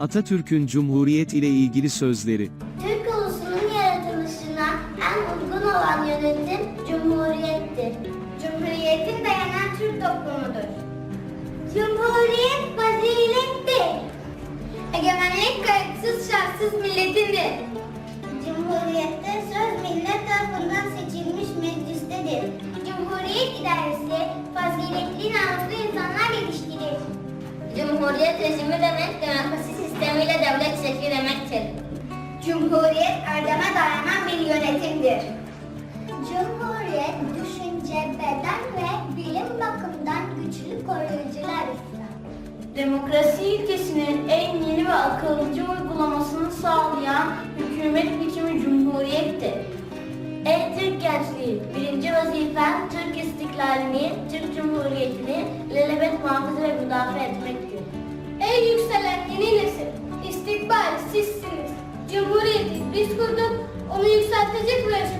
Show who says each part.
Speaker 1: Atatürk'ün Cumhuriyet ile ilgili sözleri.
Speaker 2: Türk ulusunun yaratılışına en uygun olan yönetim Cumhuriyettir. Cumhuriyetin dayanan Türk toplumudur. Cumhuriyet fazilettir. Egemenlik kayıtsız şartsız milletindir. Cumhuriyette söz millet tarafından seçilmiş meclistedir. Cumhuriyet idaresi faziletli namuslu insanlar yetiştirir. Cumhuriyet rejimi demek demokrasi sistemiyle devlet şekli demektir. Cumhuriyet erdeme dayanan bir yönetimdir. Cumhuriyet düşünce, beden ve bilim bakımından güçlü koruyucular
Speaker 3: Demokrasi ilkesinin en yeni ve akılcı uygulamasını sağlayan hükümet biçimi cumhuriyettir. Ey Türk gençliği, birinci vazifen Türk istiklalini, Türk Cumhuriyeti'ni lelebet muhafaza ve müdafaa etmektir.
Speaker 2: Biz kurduk, onu yükseltecek ve.